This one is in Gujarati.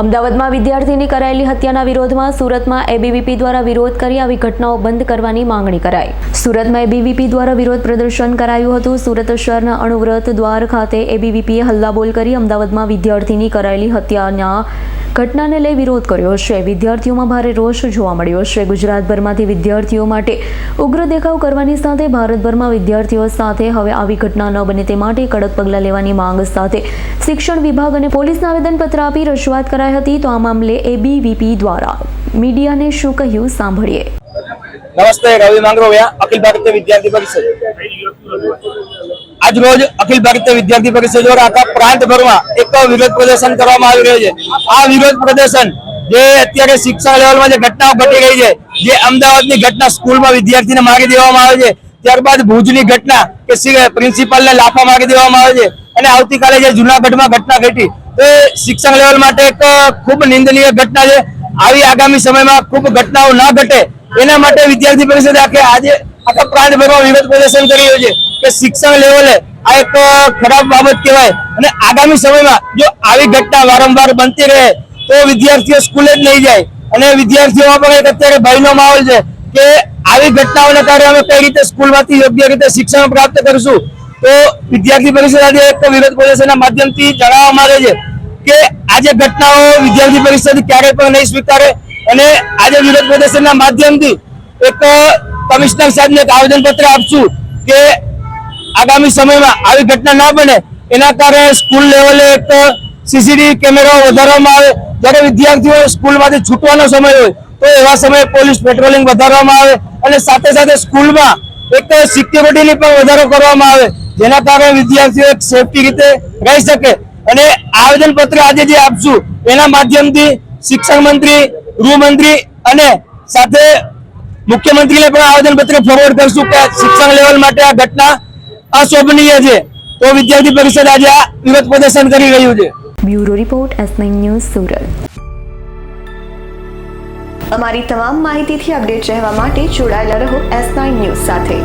અમદાવાદમાં વિદ્યાર્થીની કરાયેલી હત્યાના વિરોધમાં સુરતમાં એબીવીપી દ્વારા વિરોધ કરી આવી ઘટનાઓ બંધ કરવાની માંગણી કરાઈ. સુરતમાં એબીવીપી દ્વારા વિરોધ પ્રદર્શન કરાયું હતું. સુરત શહેરના અણુવ્રત દ્વાર ખાતે એબીવીપીએ હલ્લાબોલ કરી અમદાવાદમાં વિદ્યાર્થીની કરાયેલી હત્યાના ઘટનાને લઈ વિરોધ કર્યો છે. વિદ્યાર્થીઓમાં ભારે રોષ જોવા મળ્યો છે. ગુજરાતભરમાંથી વિદ્યાર્થીઓ માટે ઉગ્ર દેખાવ કરવાની સાથે ભારતભરમાં વિદ્યાર્થીઓ સાથે હવે આવી ઘટના ન બને તે માટે કડક પગલાં લેવાની માંગ સાથે શિક્ષણ વિભાગ અને પોલીસને આવેદનપત્ર આપી રજૂઆત કરાઈ હતી. તો આ મામલે એબીવીપી દ્વારા મીડિયાને શું કહ્યું? સાંભળીએ. નમસ્તે રવિ માંગરોવિયા. અખિલ ભારતીય વિદ્યાર્થી પરિષદ. આજ રોજ અખિલ ભારતીય વિદ્યાર્થી પરિષદ દ્વારા આખા પ્રાંતભરમાં એક વિરોધ પ્રદર્શન કરવામાં આવી રહ્યું છે. આ વિરોધ પ્રદર્શન જે અત્યારે શિક્ષણ લેવલમાં જે ઘટનાઓ ઘટી રહી છે, જે અમદાવાદની ઘટના સ્કૂલમાં વિદ્યાર્થીને મારી દેવામાં આવે છે, ત્યારબાદ ભુજની ઘટના કે પ્રિન્સિપાલને લાફા મારી દેવામાં આવે છે અને આવતીકાલે જે જુનાગઢમાં ઘટના ઘટી એ શિક્ષણ લેવલ માટે એક ખૂબ નિંદનીય ઘટના છે. આવી આગામી સમયમાં ખૂબ ઘટનાઓ ના ઘટે, એના માટે વિદ્યાર્થી પરિષદ આખે આજે આખા પ્રાંતભરમાં વિરોધ પ્રદર્શન કરી રહ્યો છે કે શિક્ષણ લેવલે આ એક ખરાબ બાબત કહેવાય. અને આગામી સમયમાં જો આવી ઘટના વારંવાર બનતી રહે, તો વિદ્યાર્થીઓ સ્કૂલે જ નહીં જાય. અને વિદ્યાર્થીઓમાં પણ એક અત્યારે ભયનો માહોલ છે કે આવી ઘટનાઓને કારણે અમે કઈ રીતે સ્કૂલમાંથી યોગ્ય રીતે શિક્ષણ પ્રાપ્ત કરશું. તો વિદ્યાર્થી પરિષદ આજે એક વિરોધ પ્રદર્શનના માધ્યમથી જણાવવામાં આવે છે કે આજે ઘટનાઓ વિદ્યાર્થી પરિષદ ક્યારેય પણ નહીં સ્વીકારે. અને આજે વિરોધ પ્રદર્શનના માધ્યમથી એક કમિશનર સાહેબને એક આવેદન પત્ર આપશું કે આગામી સમયમાં આવી ઘટના ના બને. એના કારણે સ્કૂલ લેવલે એક સીસીટીવી કેમેરા વધારવામાં આવે. જ્યારે વિદ્યાર્થીઓ સ્કૂલમાંથી છૂટવાનો સમય હોય, તો એવા સમયે પોલીસ પેટ્રોલિંગ વધારવામાં આવે અને સાથે સાથે સ્કૂલમાં એક સિક્યોરિટીની પણ વધારો કરવામાં આવે, જેના કારણે વિદ્યાર્થીઓ એક સેફટી રીતે રહી શકે. અને આવેદન પત્ર આજે જે આપશું, એના માધ્યમથી શિક્ષણ મંત્રી, ગૃહમંત્રી અને સાથે મુખ્યમંત્રીને પણ આવેદન પત્ર ફોરવર્ડ કરશું કે શિક્ષણ લેવલ માટે આ ઘટના અશોભનીય છે. તો વિદ્યાર્થી પરિષદ આજે આ વિરોધ પ્રદર્શન કરી રહ્યું છે. Bureau report S news Surat. અમારી તમામ માહિતીથી અપડેટ રહેવા માટે જોડાયેલા રહો એસ ન્યૂઝ સાથે.